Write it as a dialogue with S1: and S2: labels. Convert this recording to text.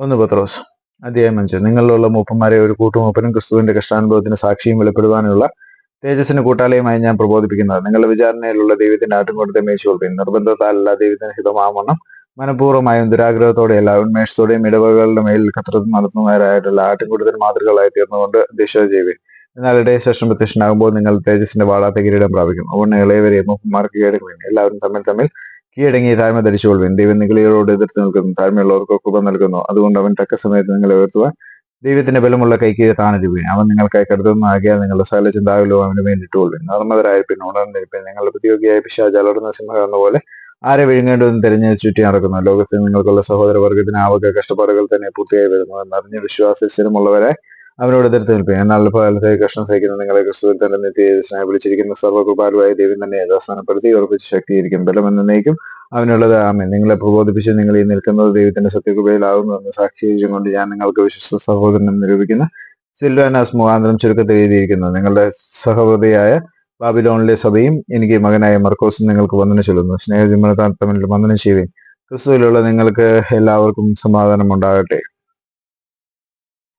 S1: ഒന്ന് പത്രോസ് അധ്യായം അഞ്ച്. നിങ്ങളിലുള്ള മൂപ്പന്മാരെ ഒരു കൂട്ടുമൂപ്പനും ക്രിസ്തുവിന്റെ കഷ്ടാനുഭവത്തിന് സാക്ഷിയും വെളിപ്പെടുവാനുള്ള തേജസ്സിന് കൂട്ടാളിയുമായി ഞാൻ പ്രബോധിപ്പിക്കുന്നത് നിങ്ങളുടെ വിചാരണയിലുള്ള ദൈവത്തിന്റെ ആട്ടുംകൂടത്തെ മേച്ചുകൊള്ളുകയും നിർബന്ധത്താലല്ല ദൈവത്തിന് ഹിതമാവണ്ണം മനഃപൂർവമായും ദുരാഗ്രഹത്തോടെയല്ല ഉന്മേഷത്തോടെയും ഇടവകളുടെ മേൽ കത്രത്തിൽ നടത്തുന്നവരായിട്ടുള്ള ആട്ടിൻകൂട്ടത്തിന് മാതൃകളായി തീർന്നുകൊണ്ട് ദിശ ചെയ്യുവേ എന്നാൽ ഇടയ ശേഷം പ്രത്യക്ഷനാകുമ്പോൾ നിങ്ങൾ തേജസ്സിന്റെ വാടാത്ത കിരീടം പ്രാപിക്കും. അതുകൊണ്ട് ഇളയവരെ മൂപ്പന്മാർക്ക് കീഴടങ്ങുവിൻ എല്ലാവരും തമ്മിൽ തമ്മിൽ കീഴടങ്ങി താഴ്മ ധരിച്ചുകൊള്ളുവിൻ. ദൈവം നിഗളികളോട് എതിർത്ത് നിൽക്കുന്നു താഴ്മയുള്ളവർക്ക് കൃപ നൽകുന്നു. അതുകൊണ്ട് അവൻ തക്ക സമയത്ത് നിങ്ങളെ ഉയർത്തുവാൻ ദൈവത്തിന്റെ ബലമുള്ള കൈക്ക് താണിരുവീൻ അവൻ നിങ്ങൾക്കായി കരുതുന്ന ആകിയാൽ നിങ്ങളുടെ സകല ചിന്താവിലോ അവന് വേണ്ടി നർമ്മതരായ പിന്നെ ഉണർന്നിരിപ്പിൻ നിങ്ങളുടെ പ്രതിയോഗിയായ പിശാജ് അലർന്ന സിംഹം പോലെ ആരെ വിഴുങ്ങേണ്ടതെന്ന് തിരഞ്ഞ് ചുറ്റി നടക്കുന്നു. ലോകത്തിൽ നിങ്ങൾക്കുള്ള സഹോദര വർഗത്തിന് ആവക കഷ്ടപ്പാടുകൾ തന്നെ പൂർത്തിയായി വരുന്നു. എന്നറിഞ്ഞ് വിശ്വാസ സ്ഥിരമുള്ളവരെ അവനോട് എതിർത്ത് നിൽപ്പി. എന്നാൽ ഫലത്തെ കഷ്ടം സഹിക്കുന്ന നിങ്ങളെ ക്രിസ്തുവിൽ തന്നെ നിത്യസ്നായി വിളിച്ചിരിക്കുന്ന സർവകൃപാലുവായ ദൈവം തന്നെ യഥാസ്ഥാനപ്പെടുത്തി ഉറപ്പിച്ച് ശക്തിയിരിക്കും. ബലം എന്ന നയിക്കും അവനുള്ളത്. ആമേ നിങ്ങളെ പ്രബോധിപ്പിച്ച് നിങ്ങൾ ഈ നിൽക്കുന്നത് ദൈവത്തിന്റെ സത്യകൃപയിലാകുന്നു എന്ന് സാക്ഷീകരിച്ചും കൊണ്ട് ഞാൻ നിങ്ങൾക്ക് വിശ്വസ്ത സഹോദരനം നിരൂപിക്കുന്ന സിൽവാനാസ് മുഖാന്തരം ചുരുക്കത്തിൽ എഴുതിയിരിക്കുന്നു. നിങ്ങളുടെ സഹോദരിയായ ബാബിലോണിലെ സഭയും എനിക്ക് മകനായ മർക്കോസും നിങ്ങൾക്ക് വന്ദനം ചൊല്ലുന്നു. സ്നേഹവിമലത്താൽ തമ്മിൽ വന്ദനം ചെയ്യുകയും ക്രിസ്തുവിലുള്ള നിങ്ങൾക്ക് എല്ലാവർക്കും സമാധാനം ഉണ്ടാകട്ടെ.